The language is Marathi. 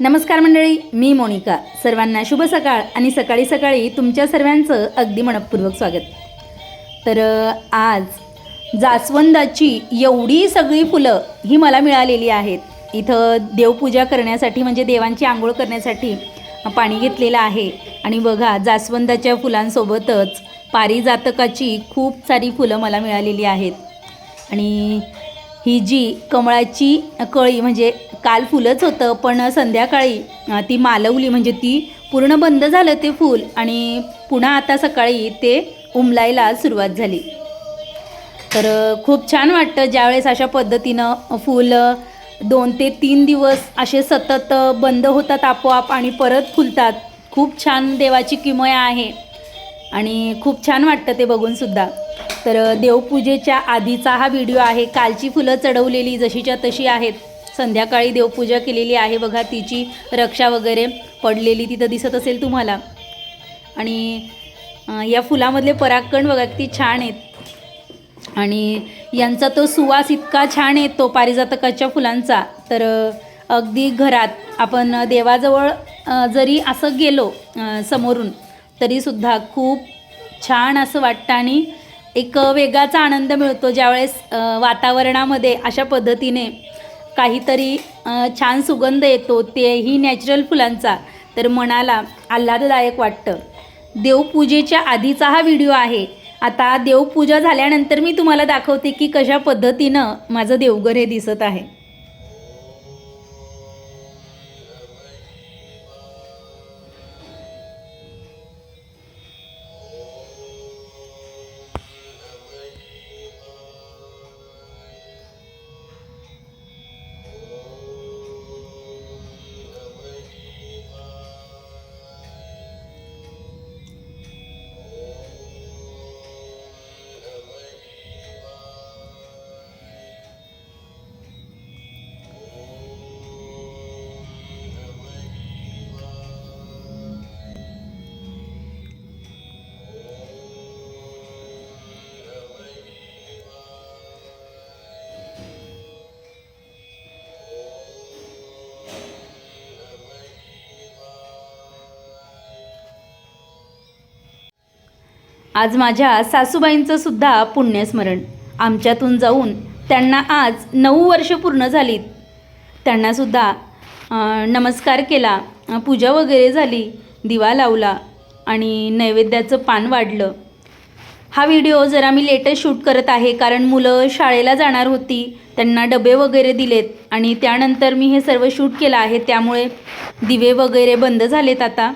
नमस्कार मंडळी मी मोनिका. सर्वांना शुभ सकाळ आणि सकाळी सकाळी तुमच्या सर्वांचं अगदी मनपूर्वक स्वागत. तर आज जास्वंदाची एवढी सगळी फुलं ही मला मिळालेली आहेत. इथं देवपूजा करण्यासाठी म्हणजे देवांची आंघोळ करण्यासाठी पाणी घेतलेलं आहे. आणि बघा जास्वंदाच्या फुलांसोबतच पारिजातकाची खूप सारी फुलं मला मिळालेली आहेत. आणि ही जी कमळाची कळी म्हणजे काल फुलंच होतं पण संध्याकाळी ती मालवली म्हणजे ती पूर्ण बंद झालं ते फूल आणि पुन्हा आता सकाळी ते उमलायला सुरुवात झाली. तर खूप छान वाटतं ज्यावेळेस अशा पद्धतीनं फूल दोन ते तीन दिवस असे सतत बंद होतात आपोआप आणि परत फुलतात. खूप छान देवाची किमया आहे आणि खूप छान वाटतं ते बघूनसुद्धा तर देवपूजेच्या आधीचा हा व्हिडिओ आहे. कालची फुलं चढवलेली जशीच्या तशी आहेत. संध्याकाळी देवपूजा केलेली आहे. बघा तिची रक्षा वगैरे पडलेली तिथं दिसत असेल तुम्हाला. आणि या फुलामधले परागकण बघा किती छान आहेत. आणि यांचा तो सुवास इतका छान येतो पारिजातकाच्या फुलांचा. तर अगदी घरात आपण देवाजवळ जरी असं गेलो समोरून तरीसुद्धा खूप छान असं वाटतं. आणि एक वेगळाचा आनंद मिळतो ज्यावेळेस वातावरणामध्ये अशा पद्धतीने काहीतरी छान सुगंध येतो तेही नॅचरल फुलांचा. तर मनाला आल्हाददायक वाटतं. देवपूजेच्या आधीचा हा व्हिडिओ आहे. आता देवपूजा झाल्यानंतर मी तुम्हाला दाखवते की कशा पद्धतीनं माझं देवघर हे दिसत आहे. आज माझ्या सासूबाईंचं सुद्धा पुण्यस्मरण. आमच्यातून जाऊन त्यांना आज नऊ वर्ष पूर्ण झालीत. त्यांनासुद्धा नमस्कार केला पूजा वगैरे झाली दिवा लावला आणि नैवेद्याचं पान वाढलं. हा व्हिडिओ जरा मी लेटेस्ट शूट करत आहे कारण मुलं शाळेला जाणार होती त्यांना डबे वगैरे दिलेत आणि त्यानंतर मी हे सर्व शूट केलं आहे त्यामुळे दिवे वगैरे बंद झालेत आता.